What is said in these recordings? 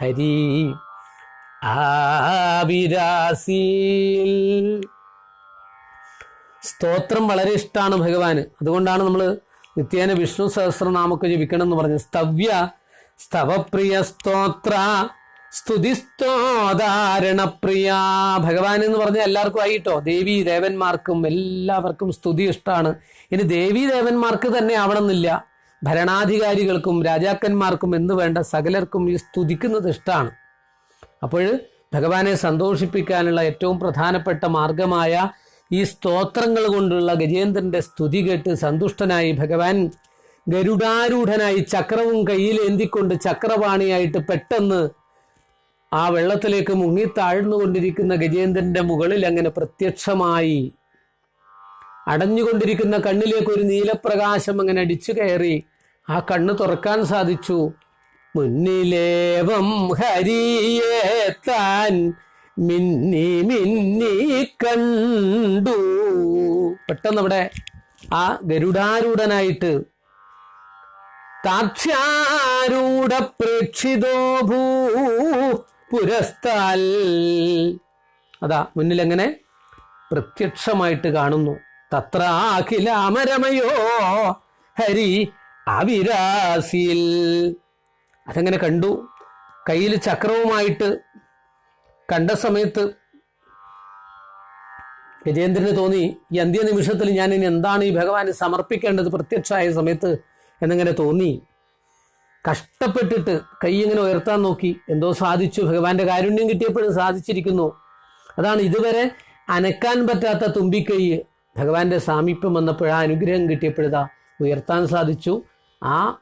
ഹരി ആവിരാസി സ്തോത്രം വളരെ ഇഷ്ടമാണ് ഭഗവാന്. അതുകൊണ്ടാണ് നമ്മൾ നിത്യേന വിഷ്ണു സഹസ്രനാമൊക്കെ ജപിക്കണം എന്ന് പറഞ്ഞത്. സ്തവ്യ സ്തവപ്രിയ സ്തോത്ര സ്തുതിസ്തോധാരണപ്രിയ ഭഗവാൻ എന്ന് പറഞ്ഞാൽ എല്ലാവർക്കും ആയിട്ടോ? ദേവി ദേവന്മാർക്കും എല്ലാവർക്കും സ്തുതി ഇഷ്ടമാണ്. ഇനി ദേവി ദേവന്മാർക്ക് തന്നെ ആവണമെന്നില്ല. ഭരണാധികാരികൾക്കും രാജാക്കന്മാർക്കും എന്ന് വേണ്ട സകലർക്കും ഈ സ്തുതിക്കുന്നത് ഇഷ്ടമാണ് അപ്പോൾ ഭഗവാനെ സന്തോഷിപ്പിക്കാനുള്ള ഏറ്റവും പ്രധാനപ്പെട്ട മാർഗമായ ഈ സ്തോത്രങ്ങൾ കൊണ്ടുള്ള ഗജേന്ദ്രന്റെ സ്തുതി കേട്ട് സന്തുഷ്ടനായി ഭഗവാൻ ഗരുഡാരൂഢനായി ചക്രവും കയ്യിൽ എന്തിക്കൊണ്ട് ചക്രപാണിയായിട്ട് പെട്ടെന്ന് ആ വെള്ളത്തിലേക്ക് മുങ്ങി താഴ്ന്നുകൊണ്ടിരിക്കുന്ന ഗജേന്ദ്രന്റെ മുകളിൽ അങ്ങനെ പ്രത്യക്ഷമായി അടഞ്ഞുകൊണ്ടിരിക്കുന്ന കണ്ണിലേക്ക് ഒരു നീലപ്രകാശം അങ്ങനെ അടിച്ചു കയറി ആ കണ്ണ് തുറക്കാൻ സാധിച്ചു. മുന്നിലേവം ഹരിയെ താൻ മിന്നി മിന്നി കണ്ടു. പെട്ടെന്ന് അവിടെ ആ ഗരുഡാരൂഢനായിട്ട് താക്ഷ്യാരൂഢ പ്രേക്ഷിതോ ഭൂ പുരസ്താൽ അതാ മുന്നിലെങ്ങനെ പ്രത്യക്ഷമായിട്ട് കാണുന്നു. തത്ര അഖില അമരമയോ ഹരി അവിരാസിൽ അതങ്ങനെ കണ്ടു? കയ്യിൽ ചക്രവുമായിട്ട് കണ്ട സമയത്ത് ഗജേന്ദ്രന് തോന്നി ഈ അന്ത്യ നിമിഷത്തിൽ ഞാൻ ഇനി എന്താണ് ഈ ഭഗവാന് സമർപ്പിക്കേണ്ടത് പ്രത്യക്ഷമായ സമയത്ത്? എന്നിങ്ങനെ തോന്നി. കഷ്ടപ്പെട്ടിട്ട് കൈ ഇങ്ങനെ ഉയർത്താൻ നോക്കി. എന്തോ സാധിച്ചു. ഭഗവാന്റെ കാരുണ്യം കിട്ടിയപ്പോഴും സാധിച്ചിരിക്കുന്നു. അതാണ് ഇതുവരെ അനക്കാൻ പറ്റാത്ത തുമ്പിക്കൈ. ഭഗവാന്റെ സാമീപ്യം വന്നപ്പോൾ ആ അനുഗ്രഹം കിട്ടിയപ്പോഴതാ ഉയർത്താൻ സാധിച്ചു. ആ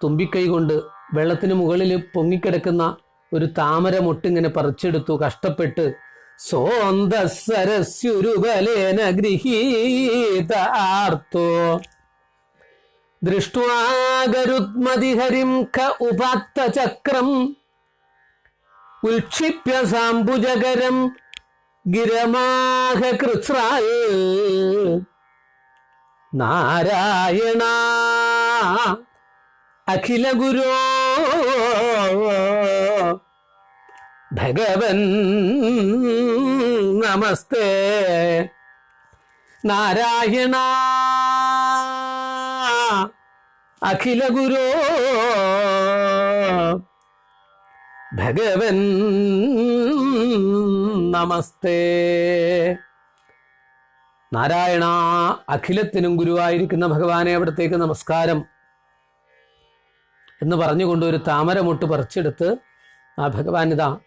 തുമ്പിക്കൈ കൊണ്ട് വെള്ളത്തിന് മുകളിൽ പൊങ്ങിക്കിടക്കുന്ന ഒരു താമര മുട്ടിങ്ങനെ പറിച്ചെടുത്തു. കഷ്ടപ്പെട്ട് സ്വന്ത സരസ്യുരുബലേന ഗൃഹീതാർത്തോ. ദൃഷ്ട്വാഗരുത്മതിഹരിം ഖ ഉപാത്ത ചക്രം ഉൽക്ഷിപ്യ സാംബുജകരം ഗിരമാഹ കൃത്രാൽ നാരായണ. അഖില ഗുരോ. ഭഗവൻ. നമസ്തേ. നാരായണ. അഖില ഗുരോ. ഭഗവൻ. നമസ്തേ. നാരായണ അഖിലത്തിനും ഗുരുവായിരിക്കുന്ന ഭഗവാനെ അവിടത്തേക്ക് നമസ്കാരം എന്ന് പറഞ്ഞുകൊണ്ട് ഒരു താമരമുട്ട് പറിച്ചെടുത്ത് ആ ഭഗവാൻ ഇതാ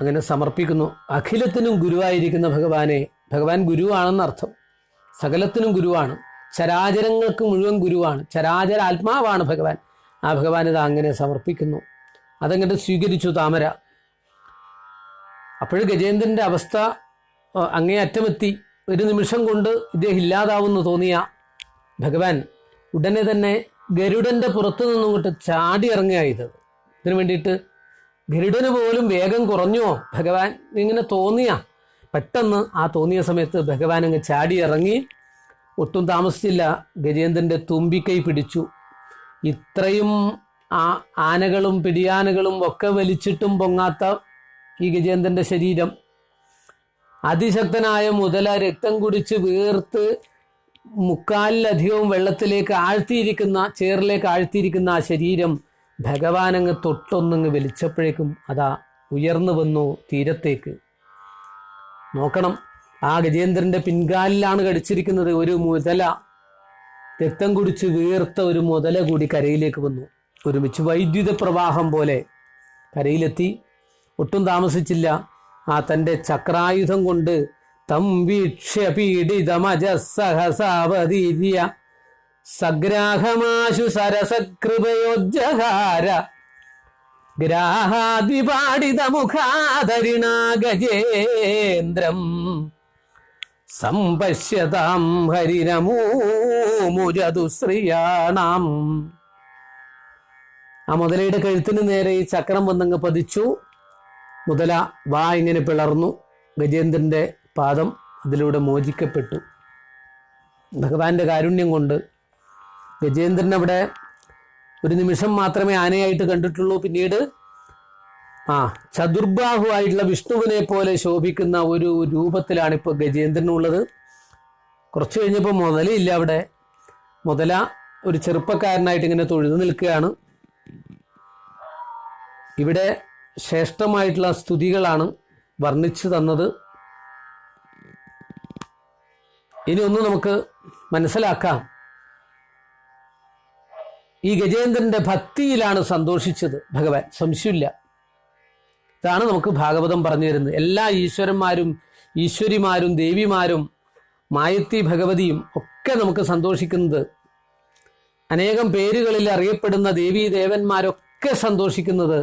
അങ്ങനെ സമർപ്പിക്കുന്നു. അഖിലത്തിനും ഗുരുവായിരിക്കുന്ന ഭഗവാനെ ഭഗവാൻ ഗുരുവാണെന്ന് അർത്ഥം. സകലത്തിനും ഗുരുവാണ്. ചരാചരങ്ങൾക്ക് മുഴുവൻ ഗുരുവാണ്. ചരാചര ആത്മാവാണ് ഭഗവാൻ. ആ ഭഗവാൻ ഇത് അങ്ങനെ സമർപ്പിക്കുന്നു. അതങ്ങോട്ട് സ്വീകരിച്ചു താമര. അപ്പോഴും ഗജേന്ദ്രന്റെ അവസ്ഥ ആ, അങ്ങേ അറ്റമെത്തി ഒരു നിമിഷം കൊണ്ട് ഇദ്ദേഹം ഇല്ലാതാവുമെന്ന് തോന്നിയ ഭഗവാൻ ഉടനെ തന്നെ ഗരുഡന്റെ പുറത്തു ഇങ്ങോട്ട് ചാടി ഇറങ്ങുകയായത് ഇതിനു വേണ്ടിയിട്ട് ഗരുഡന് പോലും വേഗം കുറഞ്ഞോ ഭഗവാൻ? ഇങ്ങനെ തോന്നിയ പെട്ടെന്ന് ആ തോന്നിയ സമയത്ത് ഭഗവാൻ അങ്ങ് ചാടി ഇറങ്ങി. ഒട്ടും താമസിച്ചില്ല. ഗജേന്ദ്രന്റെ തുമ്പിക്കൈ പിടിച്ചു. ഇത്രയും ആ ആനകളും പിടിയാനകളും ഒക്കെ വലിച്ചിട്ടും പൊങ്ങാത്ത ഈ ഗജേന്ദ്രന്റെ ശരീരം. അതിശക്തനായ മുതല രക്തം കുടിച്ച് വീർത്ത് മുക്കാലിലധികവും വെള്ളത്തിലേക്ക് ആഴ്ത്തിയിരിക്കുന്ന ചേറിലേക്ക് ആഴ്ത്തിയിരിക്കുന്ന ആ ശരീരം ഭഗവാൻ അങ്ങ് തൊട്ടൊന്നങ്ങ് വലിച്ചപ്പോഴേക്കും അതാ ഉയർന്നു വന്നു തീരത്തേക്ക്. നോക്കണം ആ ഗജേന്ദ്രന്റെ പിൻകാലിലാണ് കടിച്ചിരിക്കുന്നത്. ഒരു മുതല രക്തം കുടിച്ച് വീർത്ത ഒരു മുതല കൂടി കരയിലേക്ക് വന്നു. ഒരുമിച്ച് വൈദ്യുത പ്രവാഹം പോലെ കരയിലെത്തി. ഒട്ടും താമസിച്ചില്ല. ആ തന്റെ ചക്രായുധം കൊണ്ട് തം വീക്ഷ്യ പീഡിതമജസഹസാവതീര്യ സഗ്രാഹമാശു സരസകൃപയോജ്ജഹാര ഗ്രാഹാദ്വിപാടിതമുഖാധരിണ സംപശ്യതാം സമ്പശ്യതാം ഹരിനമൂമുജതു ആ മുതലയുടെ കഴുത്തിന് നേരെ ഈ ചക്രം വന്നങ്ങ് പതിച്ചു. മുതല വാ ഇങ്ങനെ പിളർന്നു. ഗജേന്ദ്രന്റെ പാദം അതിലൂടെ മോചിക്കപ്പെട്ടു. ഭഗവാന്റെ കാരുണ്യം കൊണ്ട് ഗജേന്ദ്രൻ അവിടെ ഒരു നിമിഷം മാത്രമേ ആനയായിട്ട് കണ്ടിട്ടുള്ളൂ. പിന്നീട് ആ ചതുർബാഹുവായിട്ടുള്ള വിഷ്ണുവിനെ പോലെ ശോഭിക്കുന്ന ഒരു രൂപത്തിലാണ് ഇപ്പോൾ ഗജേന്ദ്രനുള്ളത്. കുറച്ച് കഴിഞ്ഞപ്പോൾ മുതലില്ല അവിടെ. മുതല ഒരു ചെറുപ്പക്കാരനായിട്ട് ഇങ്ങനെ തൊഴുതു നിൽക്കുകയാണ്. ഇവിടെ ശ്രേഷ്ഠമായിട്ടുള്ള സ്തുതികളാണ് വർണിച്ചു തന്നത്. ഇനി ഒന്ന് നമുക്ക് മനസ്സിലാക്കാം. ഈ ഗജേന്ദ്രന്റെ ഭക്തിയിലാണ് സന്തോഷിച്ചത് ഭഗവാൻ. സംശയമില്ല. ഇതാണ് നമുക്ക് ഭാഗവതം പറഞ്ഞു തരുന്നത്. എല്ലാ ഈശ്വരന്മാരും ഈശ്വരിമാരും ദേവിമാരും മായത്തി ഭഗവതിയും ഒക്കെ നമുക്ക് സന്തോഷിക്കുന്നത്. അനേകം പേരുകളിൽ അറിയപ്പെടുന്ന ദേവീ ദേവന്മാരൊക്കെ സന്തോഷിക്കുന്നത്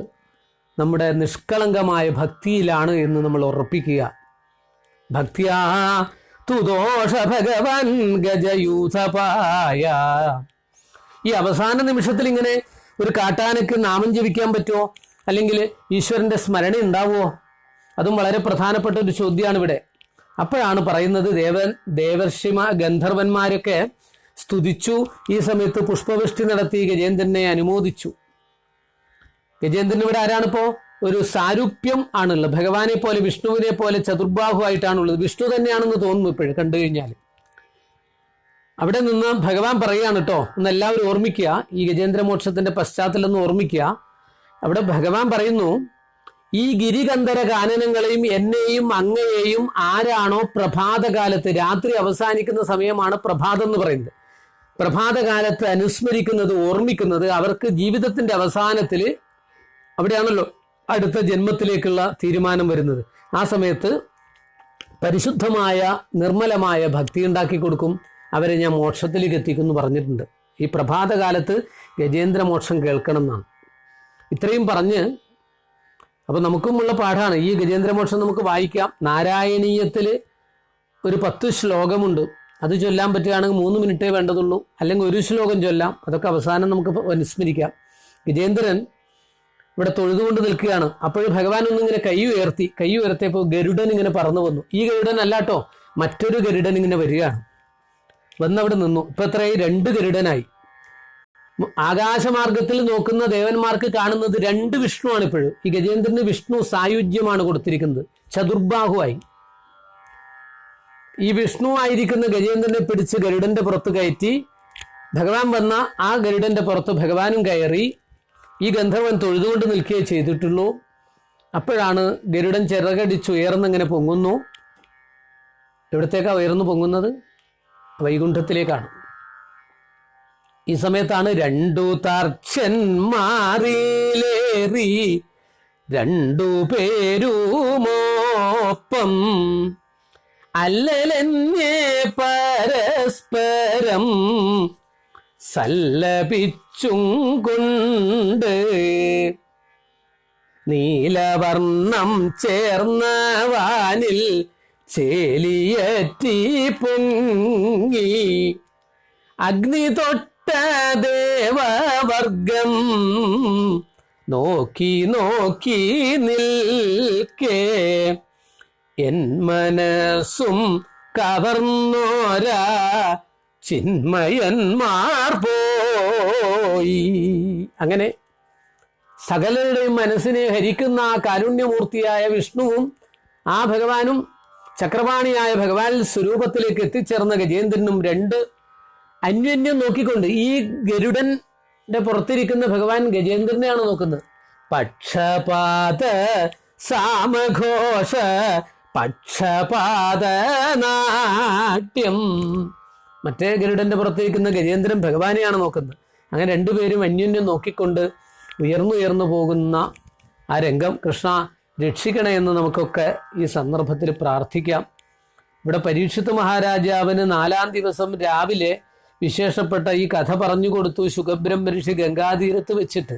നമ്മുടെ നിഷ്കളങ്കമായ ഭക്തിയിലാണ് എന്ന് നമ്മൾ ഉറപ്പിക്കുക. ഭക്തിയാ തുദോഷ ഭഗവൻ ഗജയൂഥപായ. ഈ അവസാന നിമിഷത്തിൽ ഇങ്ങനെ ഒരു കാട്ടാനക്ക് നാമം ജപിക്കാൻ പറ്റുമോ അല്ലെങ്കിൽ ഈശ്വരന്റെ സ്മരണ ഉണ്ടാവുമോ അതും വളരെ പ്രധാനപ്പെട്ട ഒരു ചോദ്യമാണ് ഇവിടെ. അപ്പോഴാണ് പറയുന്നത് ദേവൻ ദേവർഷിമ ഗന്ധർവന്മാരൊക്കെ സ്തുതിച്ചു ഈ സമയത്ത് പുഷ്പവൃഷ്ടി നടത്തി ഗജേന്ദ്രനെ അനുമോദിച്ചു. ഗജേന്ദ്രൻ ഇവിടെ ആരാണിപ്പോ? ഒരു സാരൂപ്യം ആണുള്ളത്. ഭഗവാനെ പോലെ വിഷ്ണുവിനെ പോലെ ചതുർബാഹു ആയിട്ടാണുള്ളത് വിഷ്ണു തന്നെയാണെന്ന് തോന്നുന്നു ഇപ്പോഴും കണ്ടു കഴിഞ്ഞാൽ അവിടെ നിന്ന് ഭഗവാൻ പറയുകയാണ് കേട്ടോ ഒന്ന് എല്ലാവരും ഓർമ്മിക്കുക ഈ ഗജേന്ദ്രമോക്ഷത്തിന്റെ പശ്ചാത്തലം ഒന്ന് ഓർമ്മിക്കുക. അവിടെ ഭഗവാൻ പറയുന്നു ഈ ഗിരികന്ധര ഗാനനങ്ങളെയും എന്നെയും അങ്ങയെയും ആരാണോ പ്രഭാതകാലത്ത് രാത്രി അവസാനിക്കുന്ന സമയമാണ് പ്രഭാതം എന്ന് പറയുന്നത്. പ്രഭാതകാലത്ത് അനുസ്മരിക്കുന്നത് ഓർമ്മിക്കുന്നത് അവർക്ക് ജീവിതത്തിന്റെ അവസാനത്തിൽ അവിടെയാണല്ലോ അടുത്ത ജന്മത്തിലേക്കുള്ള തീരുമാനം വരുന്നത്. ആ സമയത്ത് പരിശുദ്ധമായ നിർമ്മലമായ ഭക്തി ഉണ്ടാക്കി കൊടുക്കും. അവരെ ഞാൻ മോക്ഷത്തിലേക്ക് എത്തിക്കും എന്ന് പറഞ്ഞിട്ടുണ്ട്. ഈ പ്രഭാതകാലത്ത് ഗജേന്ദ്ര മോക്ഷം കേൾക്കണം എന്നാണ് ഇത്രയും പറഞ്ഞ് അപ്പോൾ നമുക്കുമുള്ള പാഠമാണ് ഈ ഗജേന്ദ്രമോക്ഷം നമുക്ക് വായിക്കാം. നാരായണീയത്തിൽ ഒരു പത്ത് ശ്ലോകമുണ്ട്. അത് ചൊല്ലാൻ പറ്റുകയാണെങ്കിൽ മൂന്ന് മിനിറ്റേ വേണ്ടതുള്ളൂ. അല്ലെങ്കിൽ ഒരു ശ്ലോകം ചൊല്ലാം. അതൊക്കെ അവസാനം നമുക്ക് അനുസ്മരിക്കാം ഗജേന്ദ്രൻ ഇവിടെ തൊഴുതുകൊണ്ട് നിൽക്കുകയാണ്. അപ്പോഴും ഭഗവാൻ ഒന്നിങ്ങനെ കൈ ഉയർത്തി കൈ ഉയർത്തിയപ്പോൾ ഗരുഡൻ ഇങ്ങനെ പറന്നു വന്നു. ഈ ഗരുഡൻ അല്ലാട്ടോ മറ്റൊരു ഗരുഡൻ ഇങ്ങനെ വരികയാണ്. വന്നവിടെ നിന്നു. ഇപ്പൊ എത്രയായി? രണ്ട് ഗരുഡനായി. ആകാശമാർഗത്തിൽ നോക്കുന്ന ദേവന്മാർക്ക് കാണുന്നത് രണ്ട് വിഷ്ണുവാണ് ഇപ്പോഴും ഈ ഗജേന്ദ്രന് വിഷ്ണു സായുജ്യമാണ് കൊടുത്തിരിക്കുന്നത്. ചതുർബാഹുവായി. ഈ വിഷ്ണു ആയിരിക്കുന്ന ഗജേന്ദ്രനെ പിടിച്ച് ഗരുഡന്റെ പുറത്ത് കയറ്റി ഭഗവാൻ വന്ന ആ ഗരുഡന്റെ പുറത്ത് ഭഗവാനും കയറി ഈ ഗന്ധർവൻ തൊഴുതുകൊണ്ട് നിൽക്കുകയേ ചെയ്തിട്ടുള്ളൂ. അപ്പോഴാണ് ഗരുഡൻ ചിറകടിച്ച് ഉയർന്നിങ്ങനെ പൊങ്ങുന്നു. എവിടത്തേക്കാണ് ഉയർന്നു പൊങ്ങുന്നത്? വൈകുണ്ഠത്തിലേക്കാണ്. ഈ സമയത്താണ് രണ്ടു തർച്ചന്മാറിലേറി രണ്ടു പേരുമോപ്പം അല്ലലെന്നെ പരസ്പരം സല്ലപിച്ചും കൊണ്ട് നീലവർണം ചേർന്ന വാനിൽ ചേലിയറ്റി പൊങ്ങി. അഗ്നി തൊട്ട ദേവവർഗം നോക്കി നോക്കി നിൽക്കേ. എൻ മനസ്സും കവർന്നോരാ ചിന്മയന്മാർ പോയി. അങ്ങനെ സകലരുടെയും മനസ്സിനെ ഹരിക്കുന്ന ആ കാരുണ്യമൂർത്തിയായ വിഷ്ണുവും ആ ഭഗവാനും ചക്രപാണിയായ ഭഗവാൻ സ്വരൂപത്തിലേക്ക് എത്തിച്ചേർന്ന ഗജേന്ദ്രനും രണ്ട് അന്യോന്യം നോക്കിക്കൊണ്ട് ഈ ഗരുഡന്റെ പുറത്തിരിക്കുന്ന ഭഗവാൻ ഗജേന്ദ്രനെയാണ് നോക്കുന്നത്. പക്ഷപാത സാമഘോഷ പക്ഷപാത നാട്യം മറ്റേ ഗരുഡന്റെ പുറത്തിരിക്കുന്ന ഗജേന്ദ്രൻ ഭഗവാനെയാണ് നോക്കുന്നത്. അങ്ങനെ രണ്ടുപേരും അന്യോന്യം നോക്കിക്കൊണ്ട് ഉയർന്നുയർന്നു പോകുന്ന ആ രംഗം കൃഷ്ണ രക്ഷിക്കണേ എന്ന് നമുക്കൊക്കെ ഈ സന്ദർഭത്തിൽ പ്രാർത്ഥിക്കാം. ഇവിടെ പരീക്ഷിത്ത് മഹാരാജാവിന് നാലാം ദിവസം രാവിലെ വിശേഷപ്പെട്ട ഈ കഥ പറഞ്ഞു കൊടുത്തു ശുഖബ്രഹ്മ ഗംഗാതീരത്ത് വെച്ചിട്ട്.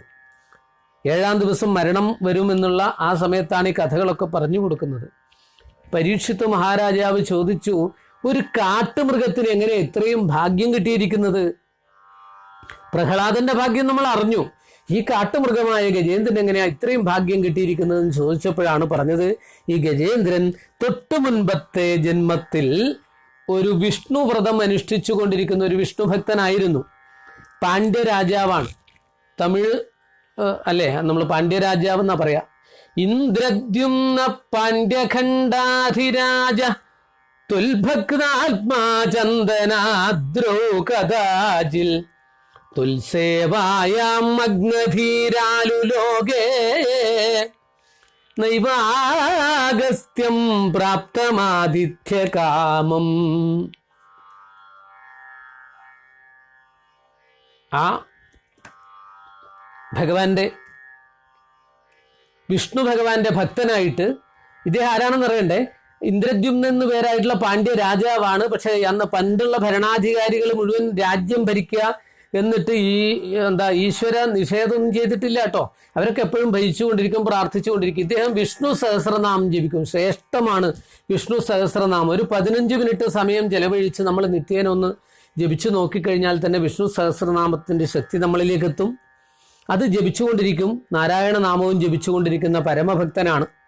ഏഴാം ദിവസം മരണം വരുമെന്നുള്ള ആ സമയത്താണ് ഈ കഥകളൊക്കെ പറഞ്ഞു കൊടുക്കുന്നത്. പരീക്ഷിത്ത് മഹാരാജാവ് ചോദിച്ചു ഒരു കാട്ടുമൃഗത്തിന് എങ്ങനെ ഇത്രയും ഭാഗ്യം കിട്ടിയിരിക്കുന്നത്? പ്രഹ്ലാദന്റെ ഭാഗ്യം നമ്മൾ അറിഞ്ഞു. ഈ കാട്ടുമൃഗമായ ഗജേന്ദ്രൻ എങ്ങനെയാ ഇത്രയും ഭാഗ്യം കിട്ടിയിരിക്കുന്നതെന്ന് ചോദിച്ചപ്പോഴാണ് പറഞ്ഞത് ഈ ഗജേന്ദ്രൻ തൊട്ടു മുൻപത്തെ ജന്മത്തിൽ ഒരു വിഷ്ണു വ്രതം അനുഷ്ഠിച്ചു കൊണ്ടിരിക്കുന്ന ഒരു വിഷ്ണു ഭക്തനായിരുന്നു പാണ്ഡ്യ രാജാവാണ്. തമിഴ് അല്ലേ? നമ്മൾ പാണ്ഡ്യ രാജാവ് എന്നാ പറയാ. ഇന്ദ്രദ്യുന്ന പാണ്ഡ്യഖണ്ഡാധിരാജ തുൽഭക്താത്മാ ചന്ദനാദ്രോ കഥാചിൽ തുൽസേവായാം മഗ്നധീരാലു ലോകേ നൈവാഗസ്ത്യം പ്രാപ്തമാതിഥ്യകാമം ആ ഭഗവാന്റെ വിഷ്ണു ഭഗവാന്റെ ഭക്തനായിട്ട് ഇദ്ദേഹം ആരാണെന്ന് അറിയണ്ടേ ഇന്ദ്രദ്യുമ്ന എന്ന് പേരായിട്ടുള്ള പാണ്ഡ്യ രാജാവാണ്. പക്ഷെ അന്ന് പണ്ടുള്ള ഭരണാധികാരികൾ മുഴുവൻ രാജ്യം ഭരിക്കുക എന്നിട്ട് ഈ എന്താ ഈശ്വര നിഷേധം ചെയ്തിട്ടില്ല കേട്ടോ. അവരൊക്കെ എപ്പോഴും ഭരിച്ചുകൊണ്ടിരിക്കും പ്രാർത്ഥിച്ചുകൊണ്ടിരിക്കും. ഇദ്ദേഹം വിഷ്ണു സഹസ്രനാമം ജപിക്കും. ശ്രേഷ്ഠമാണ് വിഷ്ണു സഹസ്രനാമം. ഒരു പതിനഞ്ച് മിനിറ്റ് സമയം ചെലവഴിച്ച് നമ്മൾ നിത്യേന ഒന്ന് ജപിച്ചു നോക്കിക്കഴിഞ്ഞാൽ തന്നെ വിഷ്ണു സഹസ്രനാമത്തിന്റെ ശക്തി നമ്മളിലേക്ക് എത്തും അത് ജപിച്ചുകൊണ്ടിരിക്കും. നാരായണ നാമവും ജപിച്ചുകൊണ്ടിരിക്കുന്ന പരമഭക്തനാണ്.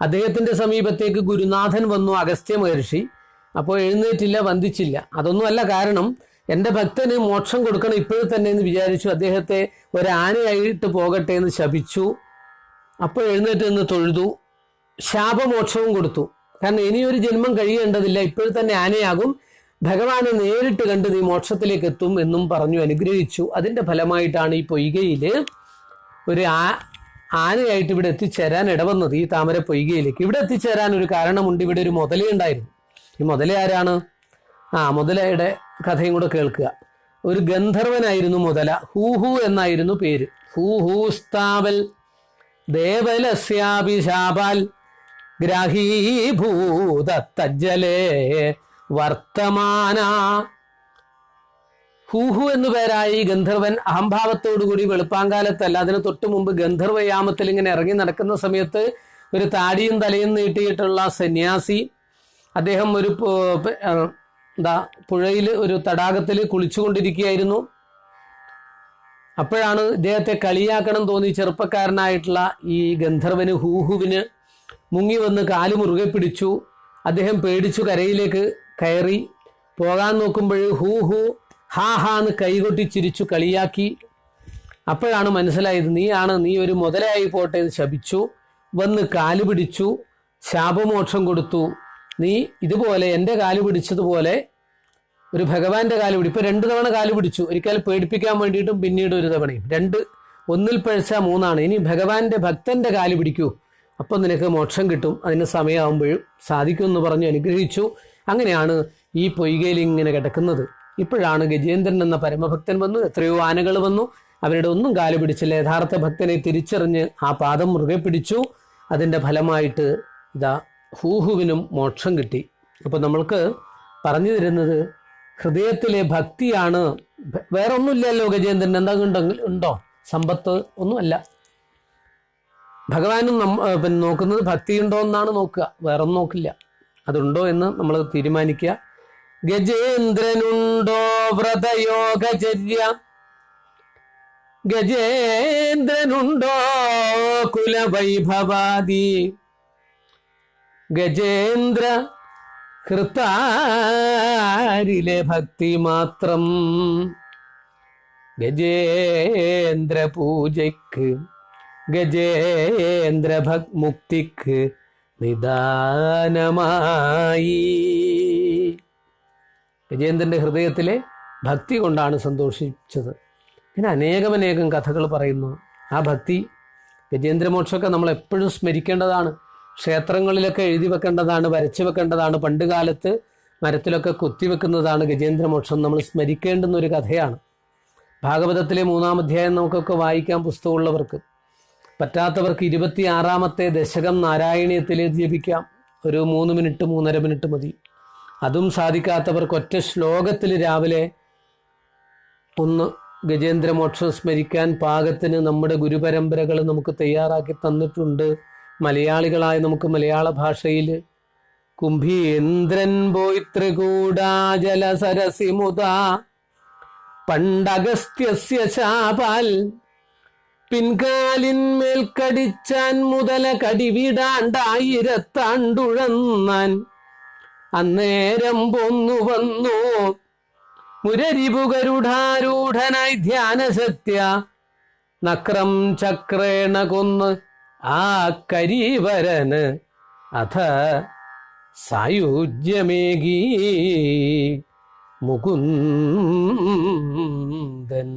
അദ്ദേഹത്തിന്റെ സമീപത്തേക്ക് ഗുരുനാഥൻ വന്നു അഗസ്ത്യ മഹർഷി. അപ്പോൾ എഴുന്നേറ്റില്ല വന്ദിച്ചില്ല. അതൊന്നുമല്ല കാരണം എന്റെ ഭക്തന് മോക്ഷം കൊടുക്കണം ഇപ്പോഴും തന്നെ എന്ന് വിചാരിച്ചു അദ്ദേഹത്തെ ഒരാനയായിട്ട് പോകട്ടെ എന്ന് ശപിച്ചു. അപ്പോൾ എഴുന്നേറ്റ് നിന്ന് തൊഴുതു. ശാപമോക്ഷവും കൊടുത്തു. കാരണം ഇനിയൊരു ജന്മം കഴിയേണ്ടതില്ല. ഇപ്പോഴും തന്നെ ആനയാകും. ഭഗവാനെ നേരിട്ട് കണ്ട് നീ മോക്ഷത്തിലേക്ക് എത്തും എന്നും പറഞ്ഞു അനുഗ്രഹിച്ചു. അതിന്റെ ഫലമായിട്ടാണ് ഈ പൊയ്കയിൽ ഒരു ആ ആനയായിട്ട് ഇവിടെ എത്തിച്ചേരാൻ ഇടവന്നത് ഈ താമര പൊയ്കയിലേക്ക്. ഇവിടെ എത്തിച്ചേരാൻ ഒരു കാരണമുണ്ട്. ഇവിടെ ഒരു മുതല ഉണ്ടായിരുന്നു. ഈ മുതല ആരാണ്? ആ മുതലയുടെ കഥയും കൂടെ കേൾക്കുക. ഒരു ഗന്ധർവനായിരുന്നു മുതല. ഹൂഹു എന്നായിരുന്നു പേര്. ഹൂഹൂസ്താവൽ ദേവലസ്യാഭിശാപാൽ ഗ്രാഹീഭൂത തജ്ജലേ വർത്തമാന ഹൂഹു എന്നു പേരായി ഗന്ധർവൻ അഹംഭാവത്തോടുകൂടി വെളുപ്പാങ്കാലത്തല്ല. അതിന് തൊട്ടു മുമ്പ് ഗന്ധർവയാമത്തിൽ ഇങ്ങനെ ഇറങ്ങി നടക്കുന്ന സമയത്ത് ഒരു താടിയും തലയും നീട്ടിയിട്ടുള്ള സന്യാസി അദ്ദേഹം ഒരു എന്താ പുഴയിൽ ഒരു തടാകത്തിൽ കുളിച്ചുകൊണ്ടിരിക്കുകയായിരുന്നു. അപ്പോഴാണ് ഇദ്ദേഹത്തെ കളിയാക്കണം തോന്നി ചെറുപ്പക്കാരനായിട്ടുള്ള ഈ ഗന്ധർവന് ഹൂഹുവിന് മുങ്ങി വന്ന് കാൽ മുറുകെ പിടിച്ചു. അദ്ദേഹം പേടിച്ചു കരയിലേക്ക് കയറി. പോകാൻ നോക്കുമ്പോൾ ഹൂ ഹൂ ഹാ എന്ന് കൈകൊട്ടി ചിരിച്ചു കളിയാക്കി. അപ്പോഴാണ് മനസ്സിലായത് നീയാണ് നീ ഒരു മുതലായി പോട്ടെ എന്ന് ശപിച്ചു. വന്ന് കാൽ പിടിച്ചു ശാപമോക്ഷം കൊടുത്തു. നീ ഇതുപോലെ എന്റെ കാൽ പിടിച്ചതുപോലെ ഒരു ഭഗവാന്റെ കാൽ പിടി ഇപ്പൊ രണ്ടു തവണ കാൽ പിടിച്ചു. ഒരിക്കൽ പേടിപ്പിക്കാൻ വേണ്ടിയിട്ടും പിന്നീട് ഒരു തവണയും. രണ്ട് ഒന്നിൽ പഴിച്ച മൂന്നാണ്. ഇനി ഭഗവാന്റെ ഭക്തന്റെ കാൽ പിടിക്കൂ. അപ്പം നിനക്ക് മോക്ഷം കിട്ടും. അതിന് സമയമാകുമ്പോഴും സാധിക്കും എന്ന് പറഞ്ഞ് അനുഗ്രഹിച്ചു. അങ്ങനെയാണ് ഈ പൊയ്കയിൽ ഇങ്ങനെ കിടക്കുന്നത്. ഇപ്പോഴാണ് ഗജേന്ദ്രൻ എന്ന പരമഭക്തൻ വന്നു എത്രയോ ആനകൾ വന്നു. അവരുടെ ഒന്നും കാൽ പിടിച്ചില്ല. യഥാർത്ഥ ഭക്തനെ തിരിച്ചറിഞ്ഞ് ആ പാദം മുറുകെ പിടിച്ചു. അതിന്റെ ഫലമായിട്ട് ഇതാ ഹൂഹുവിനും മോക്ഷം കിട്ടി. അപ്പോൾ നമ്മൾക്ക് പറഞ്ഞു തരുന്നത് ഹൃദയത്തിലെ ഭക്തിയാണ്. വേറെ ഒന്നുമില്ലല്ലോ ഗജേന്ദ്രൻ. എന്താ ഉണ്ടെങ്കിൽ ഉണ്ടോ? സമ്പത്ത് ഒന്നുമല്ല ഭഗവാനും പിന്നെ നോക്കുന്നത് ഭക്തിയുണ്ടോ എന്നാണ് നോക്കുക. വേറെ ഒന്നും നോക്കില്ല. അതുണ്ടോ എന്ന് നമ്മൾ തീരുമാനിക്കുക. ഗജേന്ദ്രനുണ്ടോ വ്രതയോഗചര്യ? ഗജേന്ദ്രനുണ്ടോ കുലവൈഭവാദി? ഗജേന്ദ്ര ഹൃത്താരിലെ ഭക്തി മാത്രം. ഗജേന്ദ്ര പൂജയ്ക്ക് ഗജേന്ദ്ര മുക്തിക്ക് നിദാനമായി. ഗജേന്ദ്രന്റെ ഹൃദയത്തിലെ ഭക്തി കൊണ്ടാണ് സന്തോഷിച്ചത്. പിന്നെ അനേകമനേകം കഥകൾ പറയുന്നു. ആ ഭക്തി ഗജേന്ദ്രമോക്ഷമൊക്കെ നമ്മൾ എപ്പോഴും സ്മരിക്കേണ്ടതാണ്. ക്ഷേത്രങ്ങളിലൊക്കെ എഴുതി വെക്കേണ്ടതാണ് വരച്ചു വെക്കേണ്ടതാണ്. പണ്ട് കാലത്ത് മരത്തിലൊക്കെ കുത്തിവെക്കുന്നതാണ് ഗജേന്ദ്രമോക്ഷം നമ്മൾ സ്മരിക്കേണ്ടുന്ന ഒരു കഥയാണ്. ഭാഗവതത്തിലെ മൂന്നാം അധ്യായം നമുക്കൊക്കെ വായിക്കാൻ പുസ്തകമുള്ളവർക്ക്. പറ്റാത്തവർക്ക് ഇരുപത്തി ആറാമത്തെ ദശകം നാരായണീയത്തിൽ ജപിക്കാം. ഒരു മൂന്ന് മിനിറ്റ് മൂന്നര മിനിറ്റ് മതി. അതും സാധിക്കാത്തവർക്ക് ഒറ്റ ശ്ലോകത്തിൽ രാവിലെ ഒന്ന് ഗജേന്ദ്രമോക്ഷം സ്മരിക്കാൻ പാകത്തിന് നമ്മുടെ ഗുരുപരമ്പരകൾ നമുക്ക് തയ്യാറാക്കി തന്നിട്ടുണ്ട്. മലയാളികളായ നമുക്ക് മലയാള ഭാഷയിൽ കുംഭീന്ദ്രൻ പോയി ത്രികൂടാജല സരസിമുതാ പണ്ടഗസ്ത്യസ്യ ശാപാൽ പിൻകാലിന്മേൽ കടിച്ചാൻ മുതല കടിവിടാണ്ടായിരത്താണ്ടുഴന്നാൻ. അന്നേരം പൊന്നു വന്നു. മുരരിപുകരുഢാരൂഢനായി ധ്യാനസത്യ. നക്രം ചക്രേണ കൊന്ന് ആ കരീവരന് അഥ സായുജ്യമേകി. മുകുന്ദൻ.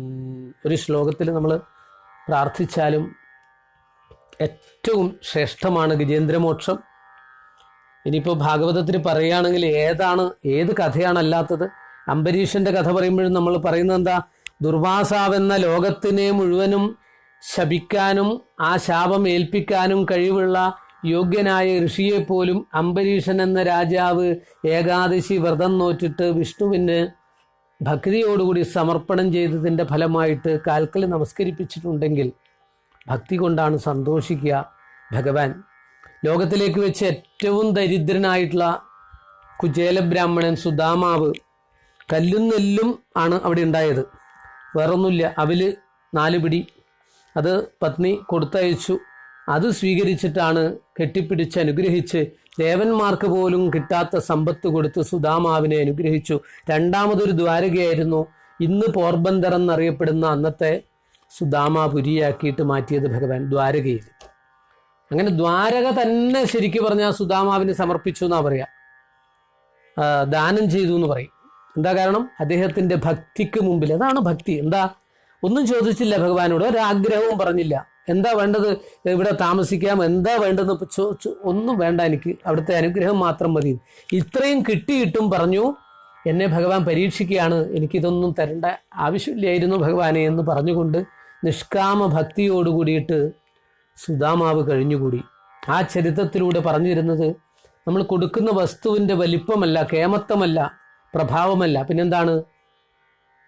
ഒരു ശ്ലോകത്തിൽ നമ്മൾ പ്രാർത്ഥിച്ചാലും ഏറ്റവും ശ്രേഷ്ഠമാണ് ഗജേന്ദ്രമോക്ഷം. ഇനിയിപ്പോൾ ഭാഗവതത്തിൽ പറയുകയാണെങ്കിൽ ഏതാണ് ഏത് കഥയാണ് അല്ലാത്തത് അംബരീഷന്റെ കഥ പറയുമ്പോഴും നമ്മൾ പറയുന്നത് എന്താ? ദുർവാസാവെന്ന ലോകത്തിനെ മുഴുവനും ശപിക്കാനും ആ ശാപം ഏൽപ്പിക്കാനും കഴിവുള്ള യോഗ്യനായ ഋഷിയെപ്പോലും അംബരീഷൻ എന്ന രാജാവ് ഏകാദശി വ്രതം നോറ്റിട്ട് വിഷ്ണുവിന് ഭക്തിയോടുകൂടി സമർപ്പണം ചെയ്തതിന്റെ ഫലമായിട്ട് കാൽക്കൽ നമസ്കരിപ്പിച്ചിട്ടുണ്ടെങ്കിൽ ഭക്തി കൊണ്ടാണ് സന്തോഷിക്കുക ഭഗവാൻ. ലോകത്തിലേക്ക് വെച്ച് ഏറ്റവും ദരിദ്രനായിട്ടുള്ള കുചേല ബ്രാഹ്മണൻ സുദാമാവ് കല്ലും നെല്ലും ആണ് അവിടെ ഉണ്ടായത്. വേറൊന്നുമില്ല. അവൽ നാല് പിടി. അത് പത്നി കൊടുത്തയച്ചു. അത് സ്വീകരിച്ചിട്ടാണ് കെട്ടിപ്പിടിച്ച് അനുഗ്രഹിച്ച് ദേവന്മാർക്ക് പോലും കിട്ടാത്ത സമ്പത്ത് കൊടുത്ത് സുദാമാവിനെ അനുഗ്രഹിച്ചു. രണ്ടാമതൊരു ദ്വാരകയായിരുന്നു. ഇന്ന് പോർബന്തർ എന്നറിയപ്പെടുന്ന അന്നത്തെ സുദാമാപുരിയാക്കിയിട്ട് മാറ്റിയത് ഭഗവാൻ ദ്വാരകയിൽ. അങ്ങനെ ദ്വാരക തന്നെ ശരിക്ക് പറഞ്ഞാൽ സുദാമാവിന് സമർപ്പിച്ചു എന്നാ പറയാ. ദാനം ചെയ്തു എന്ന് പറയും. എന്താ കാരണം? അദ്ദേഹത്തിന്റെ ഭക്തിക്ക് മുമ്പിൽ. അതാണ് ഭക്തി. എന്താ? ഒന്നും ചോദിച്ചില്ല ഭഗവാനോട്. ഒരാഗ്രഹവും പറഞ്ഞില്ല. എന്താ വേണ്ടത്? ഇവിടെ താമസിക്കാം? എന്താ വേണ്ടതെന്ന് ഒന്നും വേണ്ട എനിക്ക്. അവിടുത്തെ അനുഗ്രഹം മാത്രം മതി. ഇത്രയും കിട്ടിയിട്ടും പറഞ്ഞു എന്നെ ഭഗവാൻ പരീക്ഷിക്കുകയാണ്. എനിക്കിതൊന്നും തരേണ്ട ആവശ്യമില്ലായിരുന്നു ഭഗവാനെ എന്ന് പറഞ്ഞുകൊണ്ട് നിഷ്കാമ ഭക്തിയോടുകൂടിയിട്ട് സുദാമാവ് കഴിഞ്ഞുകൂടി. ആ ചരിത്രത്തിലൂടെ പറഞ്ഞു തരുന്നത് നമ്മൾ കൊടുക്കുന്ന വസ്തുവിന്റെ വലിപ്പമല്ല കേമത്തമല്ല പ്രഭാവമല്ല. പിന്നെന്താണ്?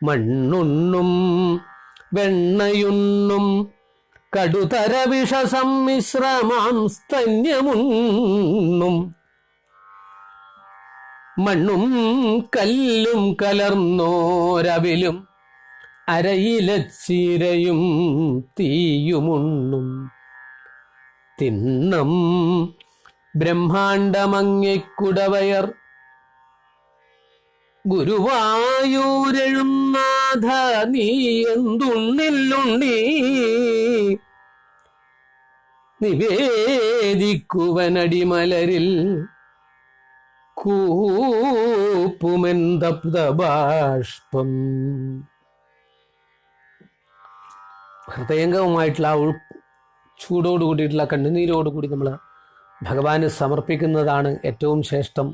മണ്ണുണ്ണും വെണ്ണയുണ്ണും കടുതര വിഷ സ്തന്യമുണ്ണും മണ്ണും കല്ലും കലർന്നോരവിലും അരയിലച്ചീരയും തീയുമുണ്ണും. തിണ്ണം ബ്രഹ്മാണ്ടമങ്ങയ്ക്കുടവയർ ഗുരുവായൂരെഴുന്നാഥ നീ എന്തുണ്ണില്ലുണ്ണി നിവേദിക്കുവനടിമലരിൽ കൂപ്പുമെന്തപ്തബാഷ്പം. ഹൃദയംഗവുമായിട്ടുള്ള ആ ചൂടോട് കൂടിയിട്ടുള്ള കണ്ണുനീരോട് കൂടി നമ്മൾ ഭഗവാന് സമർപ്പിക്കുന്നതാണ് ഏറ്റവും ശ്രേഷ്ഠം.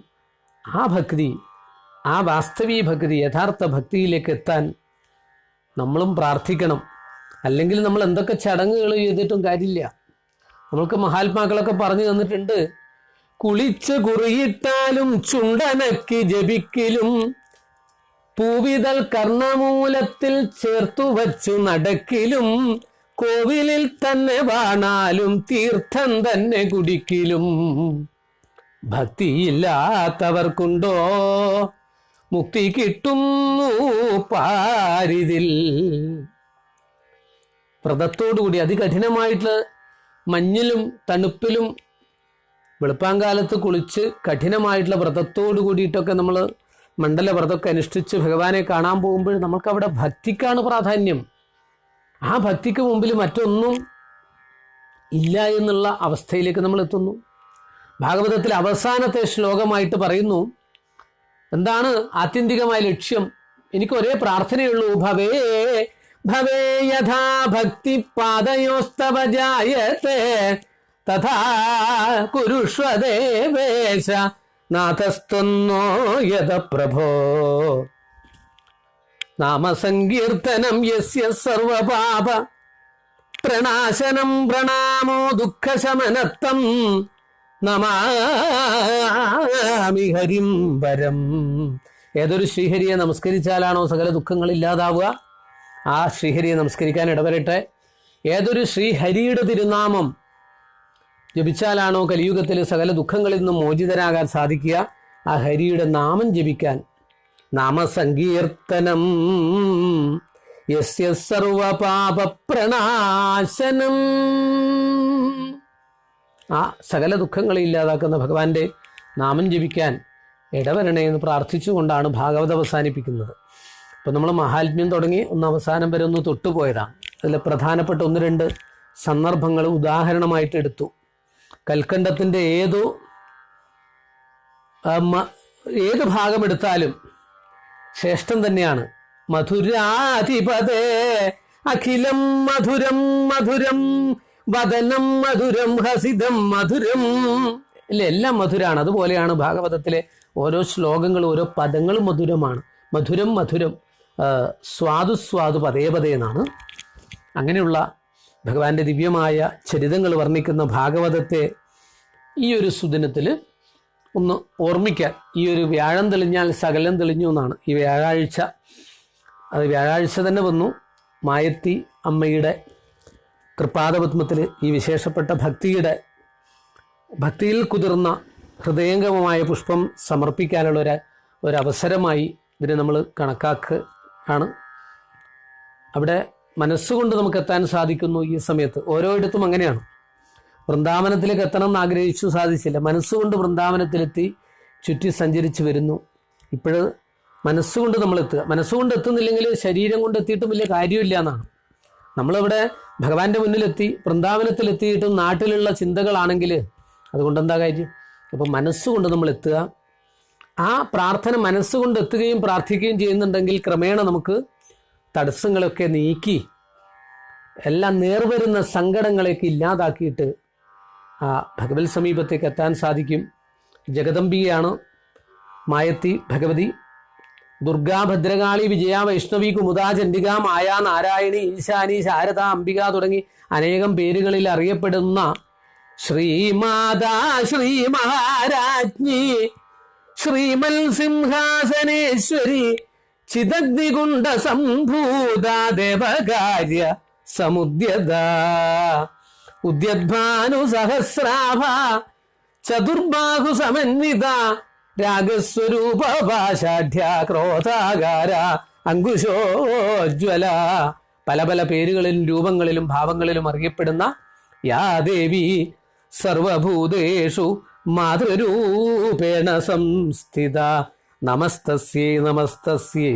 ആ ഭക്തി ആ വാസ്തവീ ഭക്തി യഥാർത്ഥ ഭക്തിയിലേക്ക് എത്താൻ നമ്മളും പ്രാർത്ഥിക്കണം. അല്ലെങ്കിൽ നമ്മൾ എന്തൊക്കെ ചടങ്ങുകൾ ചെയ്തിട്ടും കാര്യമില്ല. നമ്മൾക്ക് മഹാത്മാക്കളൊക്കെ പറഞ്ഞു തന്നിട്ടുണ്ട് കുളിച്ച് കുറിയിട്ടാലും ചുണ്ടനക്കി ജപിക്കലും പൂവിതൽ കർണമൂലത്തിൽ ചേർത്തു വച്ചു നടക്കിലും കോവിലിൽ തന്നെ വാണാലും തീർത്ഥം തന്നെ കുടിക്കിലും. ഭക്തിയില്ലാത്തവർക്കുണ്ടോ? മുക്തി കിട്ടുന്നു പാരിതിൽ. വ്രതത്തോടുകൂടി അതികഠിനമായിട്ട് മഞ്ഞിലും തണുപ്പിലും വെളുപ്പാങ്കാലത്ത് കുളിച്ച് കഠിനമായിട്ടുള്ള വ്രതത്തോട് കൂടിയിട്ടൊക്കെ നമ്മൾ മണ്ഡല വ്രതമൊക്കെ അനുഷ്ഠിച്ച് ഭഗവാനെ കാണാൻ പോകുമ്പോൾ നമുക്കവിടെ ഭക്തിക്കാണ് പ്രാധാന്യം. ആ ഭക്തിക്ക് മുമ്പിൽ മറ്റൊന്നും ഇല്ല എന്നുള്ള അവസ്ഥയിലേക്ക് നമ്മൾ എത്തുന്നു. ഭാഗവതത്തിൽ അവസാനത്തെ ശ്ലോകമായിട്ട് പറയുന്നു എന്താണ് ആത്യന്തികമായ ലക്ഷ്യം? എനിക്ക് ഒരേ പ്രാർത്ഥനയുള്ളൂ. ഭവേ ഭവേ യഥാ ഭക്തി പാദയോസ്തവ തഥാ കുരുഷ്വദേവേശ നാഥസ്ത്വന്നോ യഥ പ്രഭോ നാമസങ്കീർത്തനം യസ്യ സർവപാപ. പ്രണാശനം പ്രണാമോ ദുഃഖശമനത്തം നമാമി ഹരിം വരം. ഏതൊരു ശ്രീഹരിയെ നമസ്കരിച്ചാലാണോ സകല ദുഃഖങ്ങൾ ഇല്ലാതാവുക? ആ ശ്രീഹരിയെ നമസ്കരിക്കാൻ ഇടവരട്ടെ. ഏതൊരു ശ്രീഹരിയുടെ തിരുനാമം ജപിച്ചാലാണോ കലിയുഗത്തിൽ സകല ദുഃഖങ്ങളിൽ നിന്നും മോചിതരാകാൻ സാധിക്കുക? ആ ഹരിയുടെ നാമം ജപിക്കാൻ നാമസങ്കീർത്തനം. യസ്യ സർവപാപ പ്രണാശനം ആ സകല ദുഃഖങ്ങളെ ഇല്ലാതാക്കുന്ന ഭഗവാന്റെ നാമം ജപിക്കാൻ ഇടവരണേ എന്ന് പ്രാർത്ഥിച്ചുകൊണ്ടാണ് ഭാഗവത അവസാനിപ്പിക്കുന്നത്. അപ്പോൾ നമ്മൾ മഹാത്മ്യം തുടങ്ങി ഒന്ന് അവസാനം വരെ ഒന്ന് തൊട്ടുപോയതാണ് അതിൽ പ്രധാനപ്പെട്ട ഒന്ന് രണ്ട് സന്ദർഭങ്ങൾ ഉദാഹരണമായിട്ട് എടുത്തു. കൽക്കണ്ടത്തിന്റെ ഏതു ഏത് ഭാഗം എടുത്താലും ശ്രേഷ്ഠം തന്നെയാണ്. മധുരാധിപതേ അഖിലം മധുരം മധുരം വദനം മധുരം ഹസിതം മധുരം. ഇല്ല എല്ലാം മധുരാണ്. അതുപോലെയാണ് ഭാഗവതത്തിലെ ഓരോ ശ്ലോകങ്ങളും ഓരോ പദങ്ങളും മധുരമാണ്. മധുരം മധുരം സ്വാദു സ്വാദു പതേ പതേ എന്നാണ്. അങ്ങനെയുള്ള ഭഗവാന്റെ ദിവ്യമായ ചരിതങ്ങൾ വർണിക്കുന്ന ഭാഗവതത്തെ ഈ ഒരു സുദിനത്തിൽ ഒന്ന് ഓർമ്മിക്കാൻ. ഈ ഒരു വ്യാഴം തെളിഞ്ഞാൽ സകലം തെളിഞ്ഞു എന്നാണ്. ഈ വ്യാഴാഴ്ച അത് വ്യാഴാഴ്ച തന്നെ വന്നു. മായത്തി അമ്മയുടെ കൃപാദപത്മത്തിൽ ഈ വിശേഷപ്പെട്ട ഭക്തിയുടെ ഭക്തിയിൽ കുതിർന്ന ഹൃദയംഗമമായ പുഷ്പം സമർപ്പിക്കാനുള്ള ഒരു ഒരവസരമായി ഇതിനെ നമ്മൾ കണക്കാക്ക് ആണ് അവിടെ മനസ്സുകൊണ്ട് നമുക്ക് എത്താൻ സാധിക്കുന്നു ഈ സമയത്ത്. ഓരോ ഓരോയിടത്തും അങ്ങനെയാണ്. വൃന്ദാവനത്തിലേക്ക് എത്തണം എന്ന് ആഗ്രഹിച്ചു സാധിച്ചില്ല. മനസ്സുകൊണ്ട് വൃന്ദാവനത്തിലെത്തി ചുറ്റി സഞ്ചരിച്ചു വരുന്നു. ഇപ്പോഴ് മനസ്സുകൊണ്ട് നമ്മൾ എത്തുക മനസ്സുകൊണ്ട് എത്തുന്നില്ലെങ്കിൽ ശരീരം കൊണ്ട് എത്തിയിട്ടും വലിയ കാര്യമില്ല എന്നാണ്. നമ്മളിവിടെ ഭഗവാന്റെ മുന്നിലെത്തി വൃന്ദാവനത്തിലെത്തിയിട്ടും നാട്ടിലുള്ള ചിന്തകളാണെങ്കിൽ അതുകൊണ്ട് എന്താ കാര്യം? അപ്പം മനസ്സുകൊണ്ട് നമ്മൾ എത്തുക ആ പ്രാർത്ഥന മനസ്സുകൊണ്ട് എത്തുകയും പ്രാർത്ഥിക്കുകയും ചെയ്യുന്നുണ്ടെങ്കിൽ ക്രമേണ നമുക്ക് തടസ്സങ്ങളൊക്കെ നീക്കി എല്ലാം നേർവരുന്ന സങ്കടങ്ങളെയൊക്കെ ഇല്ലാതാക്കിയിട്ട് ആ ഭഗവത് സമീപത്തേക്ക് എത്താൻ സാധിക്കും. ജഗദംബികയാണ് മായത്തി ഭഗവതി ദുർഗാ ഭദ്രകാളി വിജയ വൈഷ്ണവി കുമുദാ ചണ്ഡിക മായ നാരായണി ഈശാനി ശാരദ അംബിക തുടങ്ങി അനേകം പേരുകളിൽ അറിയപ്പെടുന്ന ശ്രീമാതാ ശ്രീ മഹാരാജ്ഞി ശ്രീമൽ സിംഹാസനേശ്വരി ചിദഗ്നികുണ്ട സംഭൂത ദേവകാര്യ സമുദ്യത ഉദ്യദ്ഭാനു സഹസ്രാഭ ചതുർബാഹു സമന്വിത രാഗസ്വരൂപ ഭാഷാഢ്യ ക്രോധാകാര അങ്കുശോജ്വല. പല പല പേരുകളിലും രൂപങ്ങളിലും ഭാവങ്ങളിലും അറിയപ്പെടുന്ന യാ ദേവി സർവഭൂതേഷു മാതൃരൂപേണ സംസ്ഥിത. നമസ്തസ്യൈ നമസ്തസ്യൈ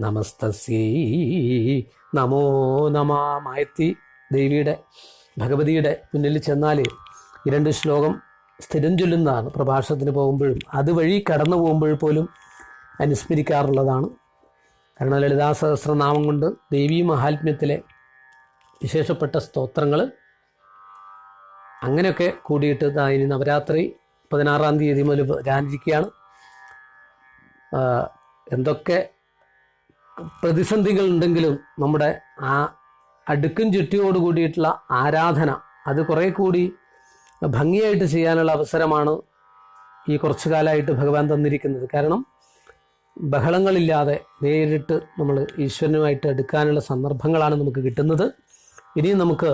നമസ്തസ്യൈ നമോ നമ. മായത്തി ദേവിയുടെ ഭഗവതിയുടെ മുന്നിൽ ചെന്നാൽ ഈ രണ്ട് ശ്ലോകം സ്ഥിരം ചൊല്ലുന്നതാണ്. പ്രഭാഷണത്തിന് പോകുമ്പോഴും അതുവഴി കടന്നു പോകുമ്പോൾ പോലും അനുസ്മരിക്കാറുള്ളതാണ്. കാരണം ലളിതാ സഹസ്രനാമം കൊണ്ട് ദേവീ മഹാത്മ്യത്തിലെ വിശേഷപ്പെട്ട സ്തോത്രങ്ങൾ അങ്ങനെയൊക്കെ കൂടിയിട്ട് ഇനി നവരാത്രി പതിനാറാം തീയതി മുതൽ വരാനിരിക്കുകയാണ് എന്തൊക്കെ പ്രതിസന്ധികൾ ഉണ്ടെങ്കിലും നമ്മുടെ ആ അടുക്കും ചുറ്റിയോട് കൂടിയിട്ടുള്ള ആരാധന. അത് കുറേ കൂടി ഭംഗിയായിട്ട് ചെയ്യാനുള്ള അവസരമാണ് ഈ കുറച്ചു കാലമായിട്ട് ഭഗവാൻ തന്നിരിക്കുന്നത്. കാരണം ബഹളങ്ങളില്ലാതെ നേരിട്ട് നമ്മൾ ഈശ്വരനുമായിട്ട് എടുക്കാനുള്ള സന്ദർഭങ്ങളാണ് നമുക്ക് കിട്ടുന്നത്. ഇനിയും നമുക്ക്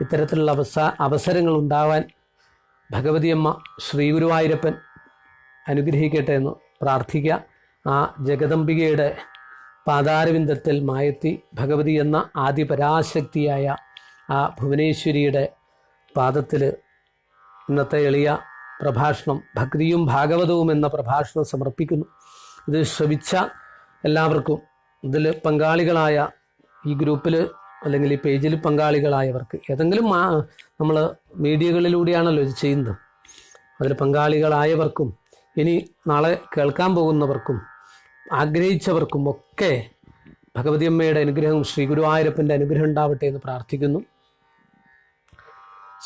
ഇത്തരത്തിലുള്ള അവസ അവസരങ്ങൾ ഉണ്ടാവാൻ ഭഗവതിയമ്മ ശ്രീ ഗുരുവായൂരപ്പൻ അനുഗ്രഹിക്കട്ടെ എന്ന് പ്രാർത്ഥിക്കുക. ആ ജഗദംബികയുടെ പാതാരവിന്ദത്തിൽ മായത്തി ഭഗവതി എന്ന ആദ്യ പരാശക്തിയായ ആ ഭുവനേശ്വരിയുടെ പാദത്തിൽ ഇന്നത്തെ എളിയ പ്രഭാഷണം ഭക്തിയും ഭാഗവതവും എന്ന പ്രഭാഷണം സമർപ്പിക്കുന്നു. ഇത് ശ്രവിച്ച എല്ലാവർക്കും ഇതിൽ പങ്കാളികളായ ഈ ഗ്രൂപ്പിൽ അല്ലെങ്കിൽ ഈ പേജിൽ പങ്കാളികളായവർക്ക് ഏതെങ്കിലും നമ്മൾ മീഡിയകളിലൂടെയാണല്ലോ ഇത് ചെയ്യുന്നത്. അതിൽ പങ്കാളികളായവർക്കും ഇനി നാളെ കേൾക്കാൻ പോകുന്നവർക്കും ആഗ്രഹിച്ചവർക്കും ഒക്കെ ഭഗവതി അമ്മയുടെ അനുഗ്രഹം ശ്രീ ഗുരുവായൂരപ്പന്റെ അനുഗ്രഹം ഉണ്ടാവട്ടെ എന്ന് പ്രാർത്ഥിക്കുന്നു.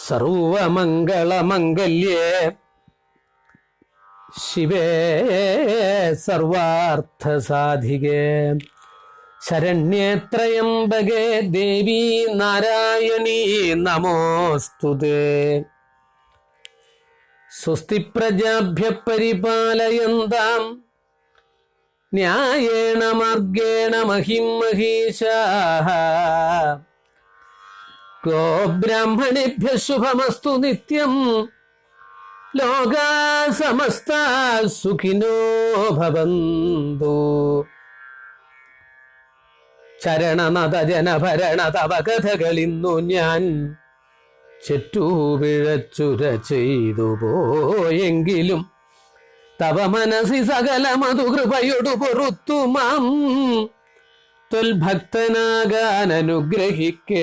സർവമംഗളമംഗല്യേ ശിവേ സർവാർത്ഥ സർവാർത്ഥസാധികേ. ശരണ്യേത്രയംബകേ ദേവി നാരായണീ നമോസ്തുതേ. സ്വസ്തി പ്രജാഭ്യ പരിപാലയന്താം ന്യായേണ മാർഗേണ മഹിം മഹീശാഃ ഗോ ബ്രാഹ്മണേഭ്യ ശുഭമസ്തു നിത്യം. ലോകാ സമസ്ത സുഖിനോ ഭവന്തു. ചരണനത ജനഭരണ തവ കഥകളിന്നു ഞാൻ ചെറ്റൂപിഴച്ചുര ചെയ്തു പോയെങ്കിലും തവ മനസി സകലമതു കൃപയൊടു പൊറുത്തു മാം ത്വൽഭക്തനാകാൻ അനുഗ്രഹിക്കേണമേ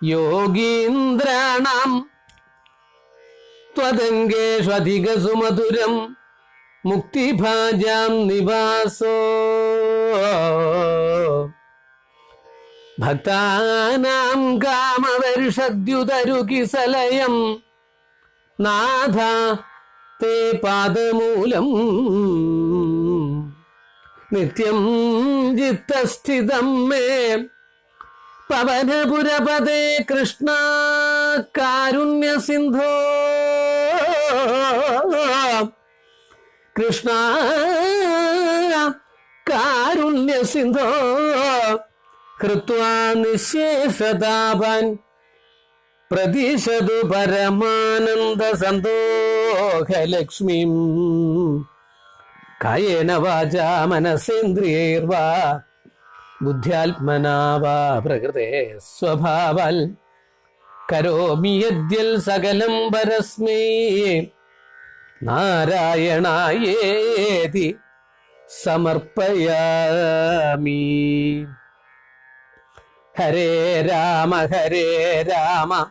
യോഗീന്ദ്രാണാം ത്വതങ്കേഷധിക സുമധുരം മുക്തിഭാജാം നിവാസോ. ഭക്താനാം കാമവർഷദ്യുതരുകിസലയം നാഥ തേ പാദമൂലം. നിത്യം ചിത്തസ്ഥിതം മേ പവനപുരപദേ കൃഷ്ണ കാരുണ്യ സിന്ധോ കൃഷ്ണ കാരുണ്യ സിന്ധോ കൃത്വാ നിശേഷതാപൻ പ്രതിശതു പരമാനന്ദ സന്തോഹലക്ഷ്മി കായേന വാച മനസേന്ദ്രിയൈർവാ. ബുദ്ധ്യാത്മനാ വാ പ്രകൃതേ സ്വഭാവൽ. കരോമി യദ്യൽ സകലം പരസ്മേ. നാരായണായേതി സമർപ്പയാമി. ഹരേ രാമ ഹരേ രാമ.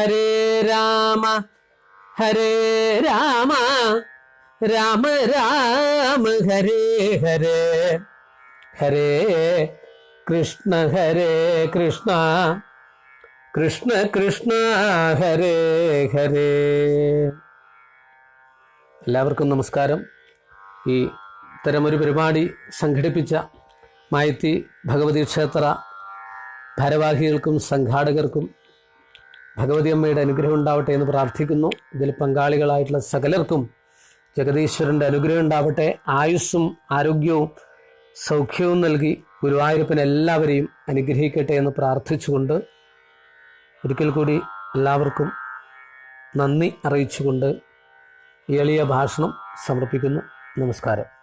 ഹരേ രാമ ഹരേ രാമ രാമ രാമ ഹരേ ഹരേ ഹരേ കൃഷ്ണ ഹരേ കൃഷ്ണ കൃഷ്ണ കൃഷ്ണ ഹരേ ഹരേ. എല്ലാവർക്കും നമസ്കാരം. ഈ ഇത്തരമൊരു പരിപാടി സംഘടിപ്പിച്ച മായത്തി ഭഗവതി ക്ഷേത്ര ഭാരവാഹികൾക്കും സംഘാടകർക്കും ഭഗവതി അമ്മയുടെ അനുഗ്രഹം ഉണ്ടാവട്ടെ എന്ന് പ്രാർത്ഥിക്കുന്നു. ഇതിൽ പങ്കാളികളായിട്ടുള്ള സകലർക്കും ജഗദീശ്വരന്റെ അനുഗ്രഹം ഉണ്ടാവട്ടെ. ആയുസ്സും ആരോഗ്യവും സൗഖ്യവും നൽകി ഗുരുവായൂരപ്പൻ എല്ലാവരെയും അനുഗ്രഹിക്കട്ടെ എന്ന് പ്രാർത്ഥിച്ചുകൊണ്ട് ഒരിക്കൽ കൂടി എല്ലാവർക്കും നന്ദി അറിയിച്ചുകൊണ്ട് എളിയ ഭാഷണം സമർപ്പിക്കുന്നു. നമസ്കാരം.